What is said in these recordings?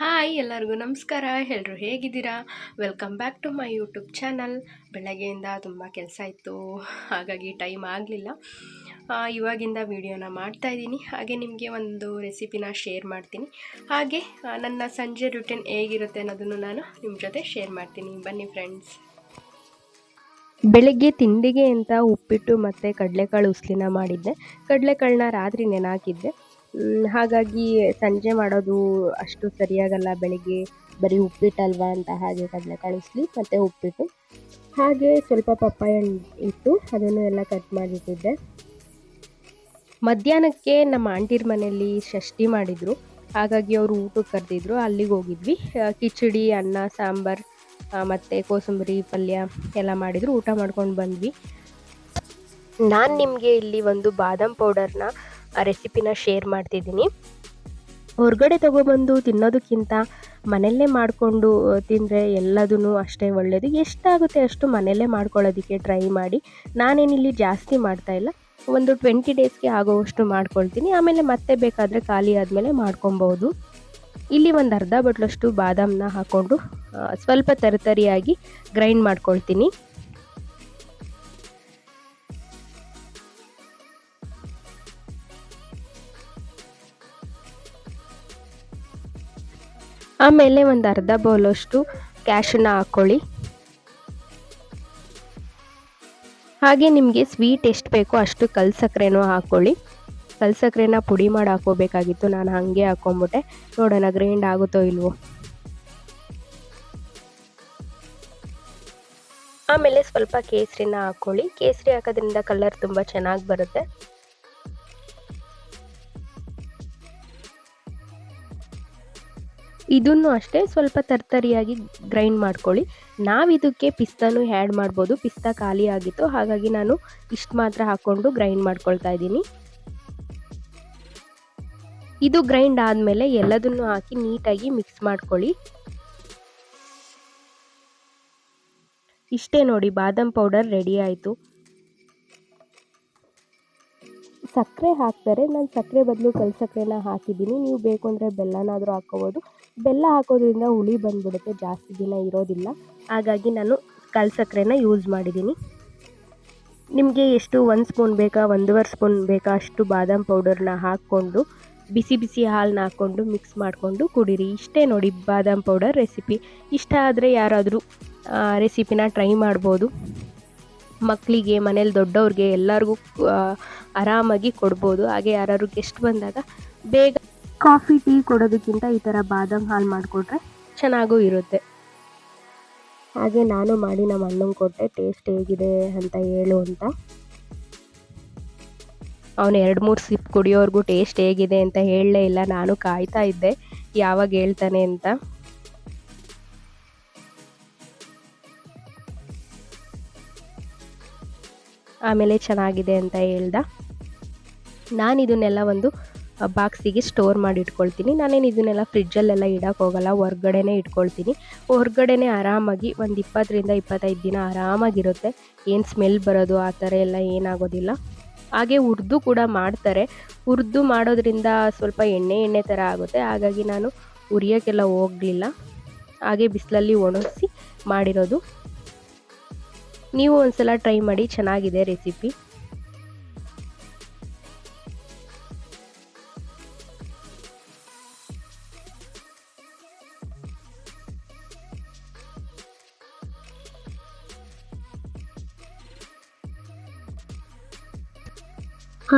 Hi ಎಲ್ಲರಿಗೂ ನಮಸ್ಕಾರ. ಎಲ್ಲರೂ ಹೇಗಿದ್ದೀರಾ? Welcome back to my YouTube channel ಬೆಳಗ್ಗೆಯಿಂದ ತುಂಬ ಕೆಲಸ ಇತ್ತು. ಹಾಗಾಗಿ ಟೈಮ್ ಆಗಲಿಲ್ಲ. ಇವಾಗಿಂದ ವಿಡಿಯೋನ ಮಾಡ್ತಾಯಿದ್ದೀನಿ ಹಾಗೆ ನಿಮಗೆ ಒಂದು ರೆಸಿಪಿನ ಶೇರ್ ಮಾಡ್ತೀನಿ. ಹಾಗೆ ನನ್ನ ಸಂಜೆ ರುಟೀನ್ ಹೇಗಿರುತ್ತೆ ಅನ್ನೋದನ್ನು ನಾನು ನಿಮ್ಮ ಜೊತೆ ಶೇರ್ ಮಾಡ್ತೀನಿ. ಬನ್ನಿ ಫ್ರೆಂಡ್ಸ್ ಬೆಳಗ್ಗೆ ತಿಂಡಿಗೆ ಅಂತ ಉಪ್ಪಿಟ್ಟು ಮತ್ತು ಕಡಲೆಕಾಳು ಉಸ್ಲಿನ ಮಾಡಿದ್ದೆ. ಕಡಲೆಕಾಳನ್ನ ರಾತ್ರಿ ನೆನೆ ಮ್, ಹಾಗಾಗಿ ಸಂಜೆ ಮಾಡೋದು ಅಷ್ಟು ಸರಿಯಾಗಲ್ಲ, ಬೆಳಿಗ್ಗೆ ಬರೀ ಉಪ್ಪಿಟ್ಟಲ್ವಾ ಅಂತ ಹಾಗೆ ಕಡಲೆ ಕಳಿಸ್ಲಿ, ಮತ್ತು ಉಪ್ಪಿಟ್ಟು. ಹಾಗೆ ಸ್ವಲ್ಪ ಪಪ್ಪಾಯ ಇಟ್ಟು ಅದನ್ನು ಎಲ್ಲ ಕಟ್ ಮಾಡಿಟ್ಟಿದ್ದೆ. ಮಧ್ಯಾಹ್ನಕ್ಕೆ ನಮ್ಮ ಆಂಟಿರ ಮನೆಯಲ್ಲಿ ಷಷ್ಠಿ ಮಾಡಿದರು. ಹಾಗಾಗಿ ಅವರು ಊಟಕ್ಕೆ ಕರೆದಿದ್ರು. ಅಲ್ಲಿಗೆ ಹೋಗಿದ್ವಿ. ಕಿಚಡಿ, ಅನ್ನ, ಸಾಂಬಾರ್ ಮತ್ತೆ ಕೋಸಂಬರಿ, ಪಲ್ಯ ಎಲ್ಲ ಮಾಡಿದ್ರು. ಊಟ ಮಾಡ್ಕೊಂಡು ಬಂದ್ವಿ. ನಾನು ನಿಮಗೆ ಇಲ್ಲಿ ಒಂದು ಬಾದಾಮ್ ಪೌಡರ್ನ ರೆಸಿಪಿನ ಶೇರ್ ಮಾಡ್ತಿದ್ದೀನಿ. ಹೊರಗಡೆ ತಗೊಬಂದು ತಿನ್ನೋದಕ್ಕಿಂತ ಮನೆಯಲ್ಲೇ ಮಾಡಿಕೊಂಡು ತಿಂದರೆ ಎಲ್ಲದೂ ಅಷ್ಟೇ ಒಳ್ಳೆಯದು ಎಷ್ಟಾಗುತ್ತೆ ಅಷ್ಟು ಮನೆಯಲ್ಲೇ ಮಾಡ್ಕೊಳ್ಳೋದಕ್ಕೆ ಟ್ರೈ ಮಾಡಿ. ನಾನೇನಿಲ್ಲಿ ಜಾಸ್ತಿ ಮಾಡ್ತಾ ಇಲ್ಲ. ಒಂದು ಟ್ವೆಂಟಿ ಡೇಸ್ಗೆ ಆಗೋವಷ್ಟು ಮಾಡ್ಕೊಳ್ತೀನಿ. ಆಮೇಲೆ ಮತ್ತೆ ಬೇಕಾದರೆ ಖಾಲಿ ಆದಮೇಲೆ ಮಾಡ್ಕೊಬೋದು ಇಲ್ಲಿ ಒಂದು ಅರ್ಧ ಬಟ್ಲಷ್ಟು ಬಾದಾಮನ್ನ ಹಾಕ್ಕೊಂಡು ಸ್ವಲ್ಪ ತರತರಿಯಾಗಿ ಗ್ರೈಂಡ್ ಮಾಡ್ಕೊಳ್ತೀನಿ. ಆಮೇಲೆ ಒಂದು ಅರ್ಧ ಬೌಲಷ್ಟು ಕ್ಯಾಶನ್ನ ಹಾಕ್ಕೊಳ್ಳಿ ಹಾಗೆ ನಿಮಗೆ ಸ್ವೀಟ್ ಎಷ್ಟು ಬೇಕೋ ಅಷ್ಟು ಕಲ್ ಸಕ್ಕರೆನೂ ಹಾಕ್ಕೊಳ್ಳಿ ಕಲ್ ಸಕ್ಕರೆನ ಪುಡಿ ಮಾಡಿ ಹಾಕೋಬೇಕಾಗಿತ್ತು ನಾನು ಹಾಗೆ ಹಾಕ್ಕೊಂಬಿಟ್ಟೆ. ನೋಡೋಣ ಗ್ರೈಂಡ್ ಆಗುತ್ತೋ ಇಲ್ವೋ? ಆಮೇಲೆ ಸ್ವಲ್ಪ ಕೇಸರಿನ ಹಾಕ್ಕೊಳ್ಳಿ ಕೇಸರಿ ಹಾಕೋದ್ರಿಂದ ಕಲರ್ ತುಂಬ ಚೆನ್ನಾಗಿ ಬರುತ್ತೆ. ಇದನ್ನು ಅಷ್ಟೇ ಸ್ವಲ್ಪ ತರ್ತರಿಯಾಗಿ ಗ್ರೈಂಡ್ ಮಾಡ್ಕೊಳ್ಳಿ. ನಾವು ಇದಕ್ಕೆ ಪಿಸ್ತಾನು ಆ್ಯಡ್ ಮಾಡ್ಬೋದು. ಪಿಸ್ತಾ ಖಾಲಿ ಆಗಿತ್ತು. ಹಾಗಾಗಿ ನಾನು ಇಷ್ಟು ಮಾತ್ರ ಹಾಕ್ಕೊಂಡು ಗ್ರೈಂಡ್ ಮಾಡ್ಕೊಳ್ತಾ ಇದ್ದೀನಿ. ಇದು ಗ್ರೈಂಡ್ ಆದಮೇಲೆ ಎಲ್ಲದನ್ನು ಹಾಕಿ ನೀಟಾಗಿ ಮಿಕ್ಸ್ ಮಾಡ್ಕೊಳ್ಳಿ. ಇಷ್ಟೇ ನೋಡಿ, ಬಾದಾಮ್ ಪೌಡರ್ ರೆಡಿ ಆಯಿತು. ಸಕ್ಕರೆ ಹಾಕ್ತಾರೆ. ನಾನು ಸಕ್ಕರೆ ಬದಲು ಕಲ್ ಸಕ್ಕರೆನ ಹಾಕಿದ್ದೀನಿ. ನೀವು ಬೇಕು ಅಂದರೆ ಬೆಲ್ಲನಾದರೂ ಹಾಕ್ಕೋಬೋದು. ಬೆಲ್ಲ ಹಾಕೋದ್ರಿಂದ ಹುಳಿ ಬಂದ್ಬಿಡುತ್ತೆ. ಜಾಸ್ತಿ ದಿನ ಇರೋದಿಲ್ಲ. ಹಾಗಾಗಿ ನಾನು ಕಲ್ ಸಕ್ಕರೆನ ಯೂಸ್ ಮಾಡಿದ್ದೀನಿ. ನಿಮಗೆ ಎಷ್ಟು ಒಂದು ಸ್ಪೂನ್ ಬೇಕಾ, ಒಂದೂವರೆ ಸ್ಪೂನ್ ಬೇಕಾ ಅಷ್ಟು ಬಾದಾಮ್ ಪೌಡರ್ನ ಹಾಕ್ಕೊಂಡು, ಬಿಸಿ ಬಿಸಿ ಹಾಲನ್ನ ಹಾಕ್ಕೊಂಡು ಮಿಕ್ಸ್ ಮಾಡಿಕೊಂಡು ಕುಡೀರಿ. ಇಷ್ಟೇ ನೋಡಿ ಬಾದಾಮ್ ಪೌಡರ್ ರೆಸಿಪಿ ಇಷ್ಟ ಆದರೆ ಯಾರಾದರೂ ರೆಸಿಪಿನ ಟ್ರೈ ಮಾಡ್ಬೋದು. ಮಕ್ಕಳಿಗೆ ಮನೇಲಿ ದೊಡ್ಡವ್ರಿಗೆ ಎಲ್ಲರಿಗೂ ಆರಾಮಾಗಿ ಕೊಡ್ಬೋದು. ಹಾಗೆ ಯಾರಾದ್ರು ಗೆಸ್ಟ್ ಬಂದಾಗ ಬೇಗ ಕಾಫಿ ಟೀ ಕೊಡೋದಕ್ಕಿಂತ ಈ ಥರ ಬಾದಾಮ್ ಹಾಲು ಮಾಡಿಕೊಟ್ರೆ ಚೆನ್ನಾಗೂ ಇರುತ್ತೆ. ಹಾಗೆ ನಾನು ಮಾಡಿ ನಮ್ಮ ಅಣ್ಣಂಗೆ ಕೊಟ್ಟೆ. ಟೇಸ್ಟ್ ಹೇಗಿದೆ ಅಂತ ಹೇಳು ಅಂತ. ಅವನು ಎರಡು ಮೂರು ಸಿಪ್ ಕುಡಿಯೋರ್ಗೂ ಟೇಸ್ಟ್ ಹೇಗಿದೆ ಅಂತ ಹೇಳಲೇ ಇಲ್ಲ. ನಾನು ಕಾಯ್ತಾ ಇದ್ದೆ. ಯಾವಾಗ ಹೇಳ್ತಾನೆ ಅಂತ. ಆಮೇಲೆ ಚೆನ್ನಾಗಿದೆ ಅಂತ ಹೇಳ್ದ. ನಾನು ಇದನ್ನೆಲ್ಲ ಒಂದು ಬಾಕ್ಸಿಗೆ ಸ್ಟೋರ್ ಮಾಡಿ ಇಟ್ಕೊಳ್ತೀನಿ ನಾನೇನು ಇದನ್ನೆಲ್ಲ ಫ್ರಿಜ್ಜಲ್ಲೆಲ್ಲ ಇಡೋಕೆ ಹೋಗಲ್ಲ, ಹೊರ್ಗಡೆನೇ ಇಟ್ಕೊಳ್ತೀನಿ. ಹೊರ್ಗಡೆನೇ ಆರಾಮಾಗಿ ಒಂದು ಇಪ್ಪತ್ತರಿಂದ ಇಪ್ಪತ್ತೈದು ದಿನ ಆರಾಮಾಗಿರುತ್ತೆ. ಏನು ಸ್ಮೆಲ್ ಬರೋದು, ಆ ಥರ ಎಲ್ಲ ಏನಾಗೋದಿಲ್ಲ. ಹಾಗೆ ಹುರಿದು ಕೂಡ ಮಾಡ್ತಾರೆ. ಹುರಿದು ಮಾಡೋದ್ರಿಂದ ಸ್ವಲ್ಪ ಎಣ್ಣೆ ಎಣ್ಣೆ ಥರ ಆಗುತ್ತೆ. ಹಾಗಾಗಿ ನಾನು ಉರಿಯೋಕ್ಕೆಲ್ಲ ಹೋಗಲಿಲ್ಲ. ಹಾಗೆ ಬಿಸಿಲಲ್ಲಿ ಒಣಗಿಸಿ ಮಾಡಿರೋದು. ನೀವು ಒಂದ್ಸಲ ಟ್ರೈ ಮಾಡಿ ಚೆನ್ನಾಗಿದೆ ರೆಸಿಪಿ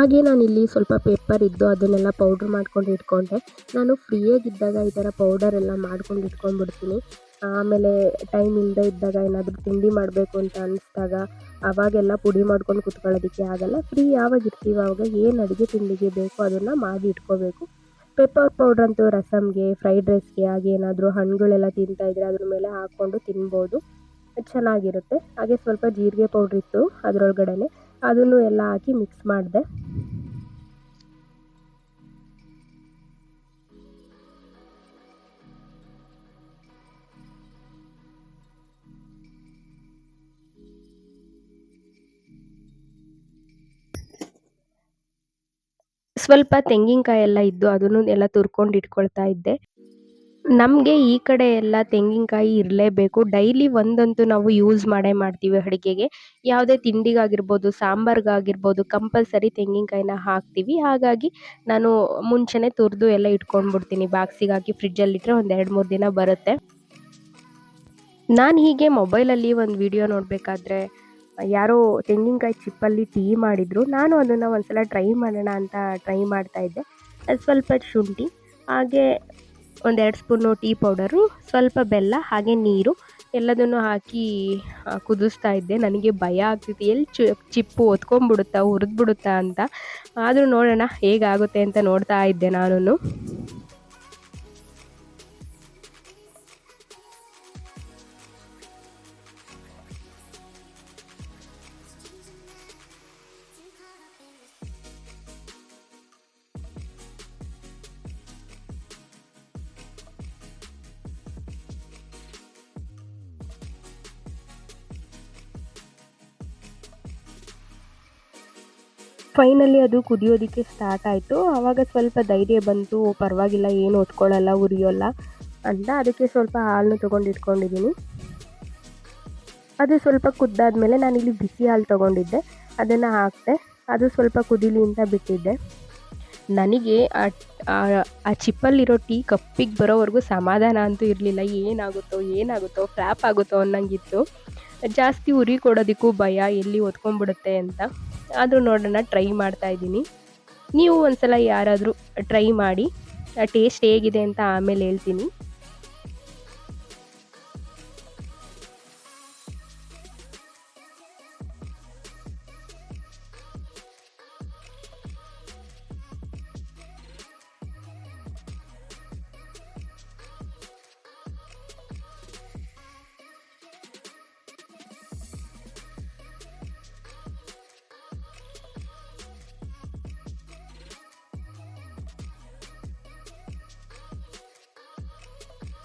ಹಾಗೆ ನಾನಿಲ್ಲಿ ಸ್ವಲ್ಪ ಪೇಪರ್ ಇದ್ದು ಅದನ್ನೆಲ್ಲ ಪೌಡ್ರ್ ಮಾಡ್ಕೊಂಡು ಇಟ್ಕೊಂಡೆ. ನಾನು ಫ್ರೀಯಾಗಿದ್ದಾಗ ಈ ಥರ ಪೌಡರ್ ಎಲ್ಲ ಮಾಡ್ಕೊಂಡು ಇಟ್ಕೊಂಡ್ಬಿಡ್ತೀನಿ. ಆಮೇಲೆ ಟೈಮ್ ಇಲ್ಲದೆ ಇದ್ದಾಗ ಏನಾದರೂ ತಿಂಡಿ ಮಾಡಬೇಕು ಅಂತ ಅನಿಸ್ದಾಗ ಅವಾಗೆಲ್ಲ ಪುಡಿ ಮಾಡ್ಕೊಂಡು ಕುತ್ಕೊಳ್ಳೋದಕ್ಕೆ ಆಗಲ್ಲ. ಫ್ರೀ ಯಾವಾಗ ಇರ್ತೀವಿ ಆವಾಗ ಏನು ಅಡುಗೆ ತಿಂಡಿಗೆ ಬೇಕೋ ಅದನ್ನು ಮಾಡಿ ಇಟ್ಕೋಬೇಕು. ಪೆಪ್ಪರ್ ಪೌಡ್ರ್ ಅಂತೂ ರಸಮ್ಗೆ ಫ್ರೈಡ್ ರೈಸ್ಗೆ ಹಾಗೆ ಏನಾದರೂ ಹಣ್ಣುಗಳೆಲ್ಲ ತಿಂತಾ ಇದ್ದರೆ ಅದ್ರ ಮೇಲೆ ಹಾಕ್ಕೊಂಡು ತಿನ್ಬೋದು. ಚೆನ್ನಾಗಿರುತ್ತೆ. ಹಾಗೆ ಸ್ವಲ್ಪ ಜೀರಿಗೆ ಪೌಡ್ರ್ ಇತ್ತು ಅದರೊಳಗಡೆನೆ. ಅದನ್ನು ಎಲ್ಲ ಹಾಕಿ ಮಿಕ್ಸ್ ಮಾಡಿದೆ. ಸ್ವಲ್ಪ ತೆಂಗಿನಕಾಯಿ ಎಲ್ಲ ಇದ್ದು ಅದನ್ನು ಎಲ್ಲ ತುರ್ಕೊಂಡು ಇಟ್ಕೊಳ್ತಾ ಇದ್ದೆ. ನಮಗೆ ಈ ಕಡೆ ಎಲ್ಲ ತೆಂಗಿನಕಾಯಿ ಇರಲೇಬೇಕು. ಡೈಲಿ ಒಂದಂತೂ ನಾವು ಯೂಸ್ ಮಾಡೇ ಮಾಡ್ತೀವಿ ಅಡುಗೆಗೆ. ಯಾವುದೇ ತಿಂಡಿಗಾಗಿರ್ಬೋದು, ಸಾಂಬಾರ್ಗಾಗಿರ್ಬೋದು, ಕಂಪಲ್ಸರಿ ತೆಂಗಿನಕಾಯಿನ ಹಾಕ್ತೀವಿ. ಹಾಗಾಗಿ ನಾನು ಮುಂಚೆನೇ ತುರಿದು ಎಲ್ಲ ಇಟ್ಕೊಂಡ್ಬಿಡ್ತೀನಿ. ಬಾಕ್ಸಿಗೆ ಹಾಕಿ ಫ್ರಿಜ್ಜಲ್ಲಿಟ್ಟರೆ ಒಂದು ಎರಡು ಮೂರು ದಿನ ಬರುತ್ತೆ. ನಾನು ಹೀಗೆ ಮೊಬೈಲಲ್ಲಿ ಒಂದು ವಿಡಿಯೋ ನೋಡಬೇಕಾದ್ರೆ ಯಾರೋ ತೆಂಗಿನಕಾಯಿ ಚಿಪ್ಪಲ್ಲಿ ಟೀ ಮಾಡಿದರು. ನಾನು ಅದನ್ನು ಒಂದ್ಸಲ ಟ್ರೈ ಮಾಡೋಣ ಅಂತ ಟ್ರೈ ಮಾಡ್ತಾಯಿದ್ದೆ ಸ್ವಲ್ಪ ಶುಂಠಿ, ಹಾಗೆ ಒಂದೆರಡು ಸ್ಪೂನು ಟೀ ಪೌಡರು, ಸ್ವಲ್ಪ ಬೆಲ್ಲ, ಹಾಗೆ ನೀರು. ಎಲ್ಲದನ್ನು ಹಾಕಿ ಕುದಿಸ್ತಾ ಇದ್ದೆ. ನನಗೆ ಭಯ ಆಗ್ತಿತ್ತು. ಎಲ್ಲಿ ಚು, ಚಿಪ್ಪು ಒತ್ಕೊಂಡ್ಬಿಡುತ್ತಾ, ಹುರಿದ್ಬಿಡುತ್ತಾ ಅಂತ. ಆದರೂ ನೋಡೋಣ ಹೇಗಾಗುತ್ತೆ ಅಂತ ನೋಡ್ತಾ ಇದ್ದೆ ನಾನು ಫೈನಲಿ ಅದು ಕುದಿಯೋದಕ್ಕೆ ಸ್ಟಾರ್ಟ್ ಆಯಿತು. ಆವಾಗ ಸ್ವಲ್ಪ ಧೈರ್ಯ ಬಂತು ಪರವಾಗಿಲ್ಲ, ಏನು ಹೊತ್ಕೊಳ್ಳಲ್ಲ ಉರಿಯೋಲ್ಲ ಅಂತ ಅದಕ್ಕೆ ಸ್ವಲ್ಪ ಹಾಲನ್ನು ತೊಗೊಂಡು ಇಟ್ಕೊಂಡಿದ್ದೀನಿ ಅದು ಸ್ವಲ್ಪ ಕುದ್ದಾದ್ಮೇಲೆ ನಾನಿಲ್ಲಿ ಬಿಸಿ ಹಾಲು ತೊಗೊಂಡಿದ್ದೆ. ಅದನ್ನು ಹಾಕಿದೆ, ಅದು ಸ್ವಲ್ಪ ಕುದೀಲಿ ಅಂತ ಬಿಟ್ಟಿದ್ದೆ. ನನಗೆ ಆ ಚಿಪ್ಪಲ್ಲಿರೋ ಟೀ ಕಪ್ಪಿಗೆ ಬರೋವರೆಗೂ ಸಮಾಧಾನ ಅಂತೂ ಇರಲಿಲ್ಲ. ಏನಾಗುತ್ತೋ ಏನಾಗುತ್ತೋ ಫ್ಲ್ಯಾಪ್ ಆಗುತ್ತೋ ಅನ್ನಂಗಿತ್ತು. ಜಾಸ್ತಿ ಉರಿ ಕೊಡೋದಕ್ಕೂ ಭಯ, ಎಲ್ಲಿ ಒತ್ಕೊಂಡ್ಬಿಡುತ್ತೆ ಅಂತ. ಆದರೂ ನೋಡೋಣ ಟ್ರೈ ಮಾಡ್ತಾ ಇದ್ದೀನಿ. ನೀವು ಒಂದು ಸಲ ಯಾರಾದರೂ ಟ್ರೈ ಮಾಡಿ ಟೇಸ್ಟ್ ಹೇಗಿದೆ ಅಂತ ಆಮೇಲೆ ಹೇಳ್ತೀನಿ.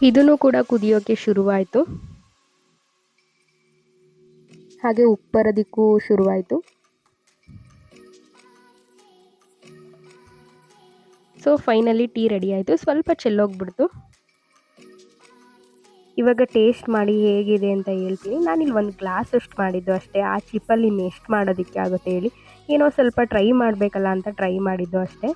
ಇದನ್ನು ಕೂಡ ಕುದಿಯೋಕ್ಕೆ ಶುರುವಾಯಿತು. ಹಾಗೆ ಉಪ್ಪು ಶುರುವಾಯಿತು. ಸೊ ಫೈನಲಿ ಟೀ ರೆಡಿ ಆಯಿತು. ಸ್ವಲ್ಪ ಚೆಲ್ಲೋಗ್ಬಿಡ್ತು. ಇವಾಗ ಟೇಸ್ಟ್ ಮಾಡಿ ಹೇಗಿದೆ ಅಂತ ಹೇಳ್ತೀನಿ. ನಾನಿಲ್ಲಿ ಒಂದು ಗ್ಲಾಸ್ ಅಷ್ಟು ಮಾಡಿದ್ದು ಅಷ್ಟೇ. ಆ ಚಿಪ್ಪಲ್ಲಿ ಇನ್ನು ಎಷ್ಟು ಮಾಡೋದಕ್ಕೆ ಆಗುತ್ತೆ ಹೇಳಿ. ಏನೋ ಸ್ವಲ್ಪ ಟ್ರೈ ಮಾಡಬೇಕಲ್ಲ ಅಂತ ಟ್ರೈ ಮಾಡಿದ್ದು ಅಷ್ಟೇ.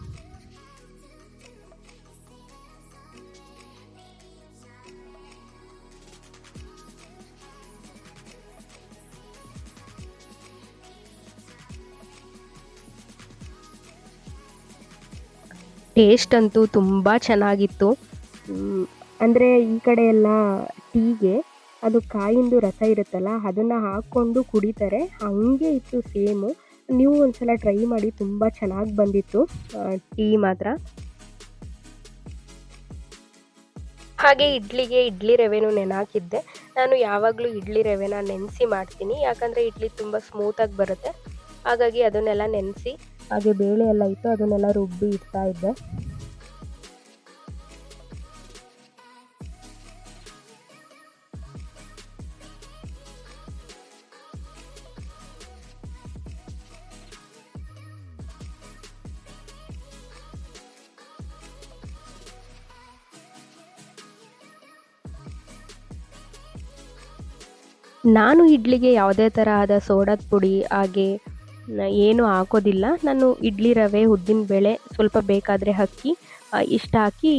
ಟೇಸ್ಟ್ ಅಂತೂ ತುಂಬ ಚೆನ್ನಾಗಿತ್ತು. ಅಂದರೆ ಈ ಕಡೆ ಎಲ್ಲ ಟೀಗೆ, ಅದು ಕಾಯಿಂದು ರಸ ಇರುತ್ತಲ್ಲ, ಅದನ್ನು ಹಾಕ್ಕೊಂಡು ಕುಡಿತಾರೆ. ಹಾಗೆ ಇತ್ತು ಸೇಮು. ನೀವು ಒಂದ್ಸಲ ಟ್ರೈ ಮಾಡಿ, ತುಂಬ ಚೆನ್ನಾಗಿ ಬಂದಿತ್ತು. ಟೀ ಮಾತ್ರ. ಹಾಗೆ ಇಡ್ಲಿಗೆ ಇಡ್ಲಿ ರವೆನೂ ನೆನಾಕಿದ್ದೆ. ನಾನು ಯಾವಾಗಲೂ ಇಡ್ಲಿ ರವೆನ ನೆನೆಸಿ ಮಾಡ್ತೀನಿ. ಯಾಕಂದರೆ ಇಡ್ಲಿ ತುಂಬ ಸ್ಮೂತಾಗಿ ಬರುತ್ತೆ. ಹಾಗಾಗಿ ಅದನ್ನೆಲ್ಲ ನೆನೆಸಿ ಹಾಗೆ ಬೇಳೆ ಎಲ್ಲ ಇತ್ತು, ಅದನ್ನೆಲ್ಲ ರುಬ್ಬಿ ಇಡ್ತಾ ಇದ್ದೆ. ನಾನು ಇಡ್ಲಿಗೆ ಯಾವುದೇ ತರಹದ ಸೋಡಾದ ಪುಡಿ, ಹಾಗೆ ಏನು ಹಾಕೋದಿಲ್ಲ. ನಾನು ಇಡ್ಲಿ ರವೆ, ಉದ್ದಿನ ಬೇಳೆ ಸ್ವಲ್ಪ ಬೇಕಾದರೆ ಅಕ್ಕಿ ಇಷ್ಟು ಹಾಕಿ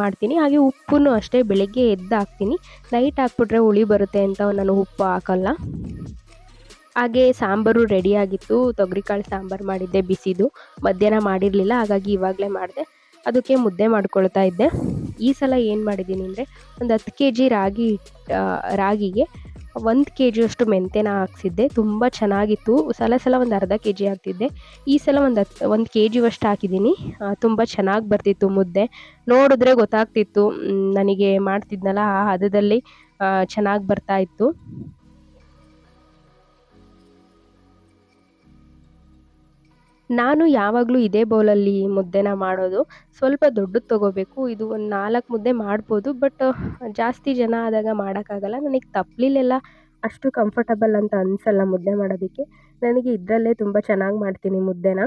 ಮಾಡ್ತೀನಿ. ಹಾಗೆ ಉಪ್ಪು ಅಷ್ಟೇ ಬೆಳಗ್ಗೆ ಎದ್ದು ಹಾಕ್ತೀನಿ. ನೈಟ್ ಹಾಕ್ಬಿಟ್ರೆ ಹುಳಿ ಬರುತ್ತೆ ಅಂತ ನಾನು ಉಪ್ಪು ಹಾಕಲ್ಲ. ಹಾಗೆ ಸಾಂಬಾರು ರೆಡಿಯಾಗಿತ್ತು ತೊಗರಿಕಾಳು ಸಾಂಬಾರು ಮಾಡಿದ್ದೆ ಬಿಸಿದು. ಮಧ್ಯಾಹ್ನ ಮಾಡಿರಲಿಲ್ಲ. ಹಾಗಾಗಿ ಇವಾಗಲೇ ಮಾಡಿದೆ. ಅದಕ್ಕೆ ಮುದ್ದೆ ಮಾಡ್ಕೊಳ್ತಾ ಇದ್ದೆ. ಈ ಸಲ ಏನು ಮಾಡಿದ್ದೀನಿ ಅಂದರೆ ಒಂದು ಹತ್ತು ಕೆ ಜಿ ರಾಗಿ ರಾಗಿಗೆ ಒಂದು ಕೆ ಜಿಯಷ್ಟು ಮೆಂತ್ಯನ ಹಾಕ್ಸಿದ್ದೆ. ತುಂಬ ಚೆನ್ನಾಗಿತ್ತು. ಸಲ ಸಲ ಒಂದು ಅರ್ಧ ಕೆ ಜಿ ಹಾಕ್ತಿದ್ದೆ. ಈ ಸಲ ಒಂದು ಹತ್ತು ಒಂದು ಕೆ ಜಿವಷ್ಟು ಹಾಕಿದ್ದೀನಿ ತುಂಬ ಚೆನ್ನಾಗಿ ಬರ್ತಿತ್ತು ಮುದ್ದೆ. ನೋಡಿದ್ರೆ ಗೊತ್ತಾಗ್ತಿತ್ತು. ನನಗೆ ಮಾಡ್ತಿದ್ನಲ್ಲ, ಆ ಹದದಲ್ಲಿ ಚೆನ್ನಾಗಿ ಬರ್ತಾ ನಾನು ಯಾವಾಗಲೂ ಇದೇ ಬೌಲಲ್ಲಿ ಮುದ್ದೆನ ಮಾಡೋದು. ಸ್ವಲ್ಪ ದೊಡ್ಡದು ತೊಗೋಬೇಕು. ಇದು ಒಂದು ನಾಲ್ಕು ಮುದ್ದೆ ಮಾಡ್ಬೋದು. ಬಟ್ ಜಾಸ್ತಿ ಜನ ಆದಾಗ ಮಾಡೋಕ್ಕಾಗಲ್ಲ. ನನಗೆ ತಪ್ಪಲಿಲ್ಲೆಲ್ಲ ಅಷ್ಟು ಕಂಫರ್ಟಬಲ್ ಅಂತ ಅನಿಸಲ್ಲ ಮುದ್ದೆ ಮಾಡೋದಕ್ಕೆ. ನನಗೆ ಇದರಲ್ಲೇ ತುಂಬ ಚೆನ್ನಾಗಿ ಮಾಡ್ತೀನಿ ಮುದ್ದೆನ.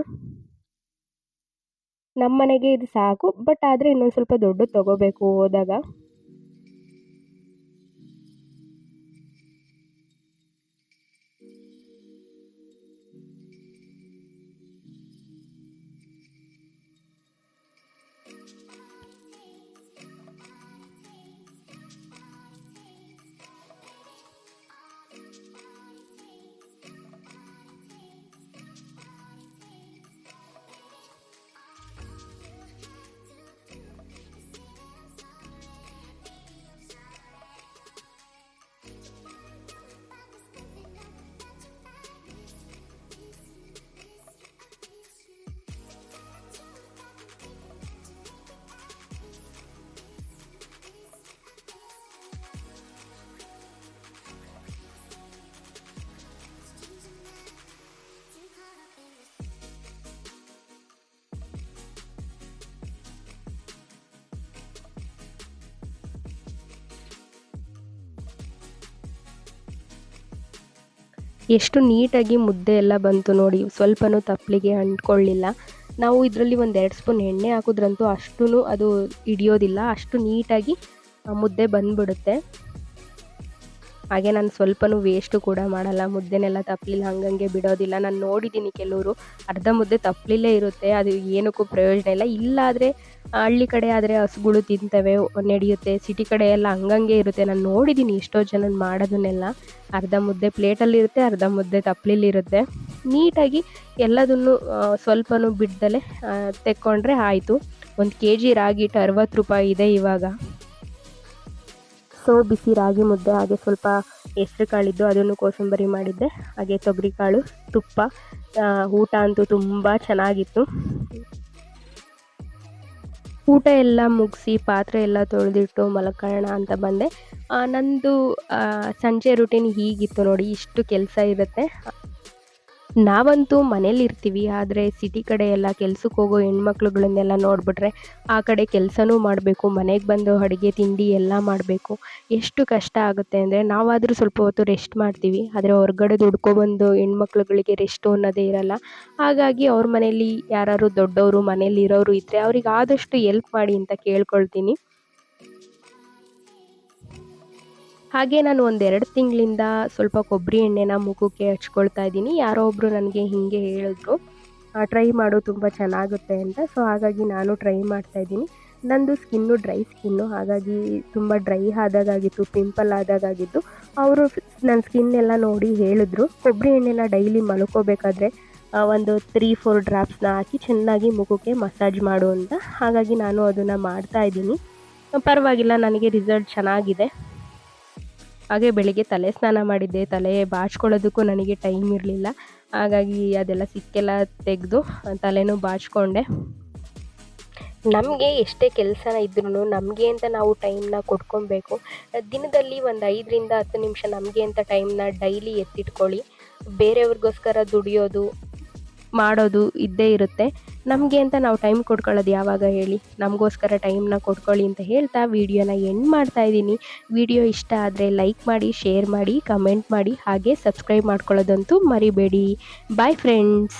ನಮ್ಮ ಮನೆಗೆ ಇದು ಸಾಕು. ಬಟ್ ಆದರೆ ಇನ್ನೊಂದು ಸ್ವಲ್ಪ ದೊಡ್ಡದು ತೊಗೋಬೇಕು ಹೋದಾಗ. ಎಷ್ಟು ನೀಟಾಗಿ ಮುದ್ದೆ ಎಲ್ಲ ಬಂತು ನೋಡಿ, ಸ್ವಲ್ಪನೂ ತಪ್ಪಲಿಗೆ ಅಂಟ್ಕೊಳ್ಳಿಲ್ಲ. ನಾವು ಇದರಲ್ಲಿ ಒಂದು ಎರಡು ಸ್ಪೂನ್ ಎಣ್ಣೆ ಹಾಕಿದ್ರಂತೂ ಅಷ್ಟೂ ಅದು ಹಿಡಿಯೋದಿಲ್ಲ, ಅಷ್ಟು ನೀಟಾಗಿ ಮುದ್ದೆ ಬಂದ್ಬಿಡುತ್ತೆ. ಹಾಗೆ ನಾನು ಸ್ವಲ್ಪನೂ ವೇಸ್ಟು ಕೂಡ ಮಾಡಲ್ಲ, ಮುದ್ದೆನೆಲ್ಲ ತಪ್ಪಲಿಲ್ಲ ಹಂಗಂಗೆ ಬಿಡೋದಿಲ್ಲ. ನಾನು ನೋಡಿದ್ದೀನಿ ಕೆಲವರು, ಅರ್ಧ ಮುದ್ದೆ ತಪ್ಪಲಿಲ್ಲೇ ಇರುತ್ತೆ, ಅದು ಏನಕ್ಕೂ ಪ್ರಯೋಜನ ಇಲ್ಲ. ಇಲ್ಲಾದರೆ ಹಳ್ಳಿ ಕಡೆ ಆದರೆ ಹಸುಗಳು ತಿಂತವೆ, ನಡೆಯುತ್ತೆ ಸಿಟಿ ಕಡೆ ಎಲ್ಲ ಹಂಗಂಗೆ ಇರುತ್ತೆ. ನಾನು ನೋಡಿದ್ದೀನಿ ಎಷ್ಟೋ ಜನ ಮಾಡೋದನ್ನೆಲ್ಲ. ಅರ್ಧ ಮುದ್ದೆ ಪ್ಲೇಟಲ್ಲಿರುತ್ತೆ ಅರ್ಧ ಮುದ್ದೆ ತಪ್ಪಲಿಲ್ಲಿರುತ್ತೆ ನೀಟಾಗಿ ಎಲ್ಲದನ್ನು ಸ್ವಲ್ಪನೂ ಬಿಡ್ದಲೆ ತೆಕ್ಕೊಂಡ್ರೆ ಆಯಿತು. ಒಂದು ಕೆ ಜಿ ರಾಗಿ ಹಿಟ್ಟು ಅರವತ್ತು ರೂಪಾಯಿ ಇದೆ ಇವಾಗ. ಸೊ ಬಿಸಿ ರಾಗಿ ಮುದ್ದೆ, ಹಾಗೆ ಸ್ವಲ್ಪ ಹೆಸ್ರು ಕಾಳಿದ್ದು, ಅದನ್ನು ಕೋಸಂಬರಿ ಮಾಡಿದ್ದೆ. ಹಾಗೆ ತೊಗರಿ ಕಾಳು, ತುಪ್ಪ ಊಟ ಅಂತೂ ತುಂಬ ಚೆನ್ನಾಗಿತ್ತು. ಊಟ ಎಲ್ಲ ಮುಗಿಸಿ, ಪಾತ್ರೆ ಎಲ್ಲ ತೊಳೆದಿಟ್ಟು ಮಲ್ಕೊಳ್ಳೋಣ ಅಂತ ಬಂದೆ. ನಂದು ಸಂಜೆ ರುಟೀನ್ ಹೀಗಿತ್ತು ನೋಡಿ, ಇಷ್ಟು ಕೆಲಸ ಇರುತ್ತೆ. ನಾವಂತೂ ಮನೇಲಿ ಇರ್ತೀವಿ ಆದರೆ ಸಿಟಿ ಕಡೆ ಎಲ್ಲ ಕೆಲ್ಸಕ್ಕೆ ಹೋಗೋ ಹೆಣ್ಮಕ್ಳುಗಳನ್ನೆಲ್ಲ ನೋಡಿಬಿಟ್ರೆ ಆ ಕಡೆ ಕೆಲಸನೂ ಮಾಡಬೇಕು, ಮನೆಗೆ ಬಂದು ಅಡುಗೆ, ತಿಂಡಿ ಎಲ್ಲ ಮಾಡಬೇಕು. ಎಷ್ಟು ಕಷ್ಟ ಆಗುತ್ತೆ ಅಂದರೆ ನಾವಾದರೂ ಸ್ವಲ್ಪ ಹೊತ್ತು ರೆಸ್ಟ್ ಮಾಡ್ತೀವಿ, ಆದರೆ ಹೊರಗಡೆ ದುಡ್ಕೊಬಂದು ಹೆಣ್ಮಕ್ಳುಗಳಿಗೆ ರೆಸ್ಟ್ ಅನ್ನೋದೇ ಇರಲ್ಲ. ಹಾಗಾಗಿ ಅವ್ರ ಮನೇಲಿ ಯಾರಾದ್ರು ದೊಡ್ಡವರು ಮನೇಲಿ ಇರೋರು ಇದ್ದರೆ ಅವ್ರಿಗೆ ಆದಷ್ಟು ಎಲ್ಪ್ ಮಾಡಿ ಅಂತ ಕೇಳ್ಕೊಳ್ತೀನಿ. ಹಾಗೆ ನಾನು ಒಂದೆರಡು ತಿಂಗಳಿಂದ ಸ್ವಲ್ಪ ಕೊಬ್ಬರಿ ಎಣ್ಣೆನ ಮುಖಕ್ಕೆ ಹಚ್ಕೊಳ್ತಾ ಇದ್ದೀನಿ. ಯಾರೋ ಒಬ್ಬರು ನನಗೆ ಹೀಗೆ ಹೇಳಿದ್ರು ಟ್ರೈ ಮಾಡು, ತುಂಬ ಚೆನ್ನಾಗುತ್ತೆ ಅಂತ. ಸೊ ಹಾಗಾಗಿ ನಾನು ಟ್ರೈ ಮಾಡ್ತಾ ಇದ್ದೀನಿ. ನಂದು ಸ್ಕಿನ್ನು ಡ್ರೈ ಸ್ಕಿನ್ನು, ಹಾಗಾಗಿ ತುಂಬ ಡ್ರೈ ಆದಾಗಾಗಿತ್ತು, ಪಿಂಪಲ್ ಆದಾಗಾಗಿತ್ತು. ಅವರು ನನ್ನ ಸ್ಕಿನ್ ಎಲ್ಲ ನೋಡಿ ಹೇಳಿದ್ರು. ಕೊಬ್ಬರಿ ಎಣ್ಣೆನ ಡೈಲಿ ಮಲ್ಕೋಬೇಕಾದ್ರೆ ಒಂದು ತ್ರೀ ಫೋರ್ ಡ್ರಾಪ್ಸ್ನ ಹಾಕಿ ಚೆನ್ನಾಗಿ ಮುಖಕ್ಕೆ ಮಸಾಜ್ ಮಾಡು ಅಂತ. ಹಾಗಾಗಿ ನಾನು ಅದನ್ನು ಮಾಡ್ತಾ ಇದ್ದೀನಿ. ಪರವಾಗಿಲ್ಲ, ನನಗೆ ರಿಸಲ್ಟ್ ಚೆನ್ನಾಗಿದೆ. ಹಾಗೆ ಬೆಳಿಗ್ಗೆ ತಲೆ ಸ್ನಾನ ಮಾಡಿದ್ದೆ, ತಲೆ ಬಾಚ್ಕೊಳ್ಳೋದಕ್ಕೂ ನನಗೆ ಟೈಮ್ ಇರಲಿಲ್ಲ. ಹಾಗಾಗಿ ಅದೆಲ್ಲ ಸಿಕ್ಕೆಲ್ಲ ತೆಗೆದು, ತಲೆನೂ ಬಾಚ್ಕೊಂಡೆ. ನಮಗೆ ಎಷ್ಟೇ ಕೆಲಸನ ಇದ್ರೂ ನಮಗೆ ಅಂತ ನಾವು ಟೈಮ್ನ ಕೊಟ್ಕೊಬೇಕು. ದಿನದಲ್ಲಿ ಒಂದು ಐದರಿಂದ ಹತ್ತು ನಿಮಿಷ ನಮಗೆ ಅಂತ ಟೈಮ್ನ ಡೈಲಿ ಎತ್ತಿಟ್ಕೊಳ್ಳಿ. ಬೇರೆಯವ್ರಿಗೋಸ್ಕರ ದುಡಿಯೋದು ಮಾಡೋದು ಇದ್ದೇ ಇರುತ್ತೆ. ನಮಗೆ ಅಂತ ನಾವು ಟೈಮ್ ಕೊಡ್ಕೊಳ್ಳೋದು ಯಾವಾಗ ಹೇಳಿ? ನಮಗೋಸ್ಕರ ಟೈಮ್ನ ಕೊಡ್ಕೊಳ್ಳಿ ಅಂತ ಹೇಳ್ತಾ ವಿಡಿಯೋನ ಎಂಡ್ ಮಾಡ್ತಾ ಇದ್ದೀನಿ. ವಿಡಿಯೋ ಇಷ್ಟ ಆದರೆ ಲೈಕ್ ಮಾಡಿ ಶೇರ್ ಮಾಡಿ ಕಮೆಂಟ್ ಮಾಡಿ, ಹಾಗೆ ಸಬ್ಸ್ಕ್ರೈಬ್ ಮಾಡ್ಕೊಳ್ಳೋದಂತೂ ಮರಿಬೇಡಿ. Bye friends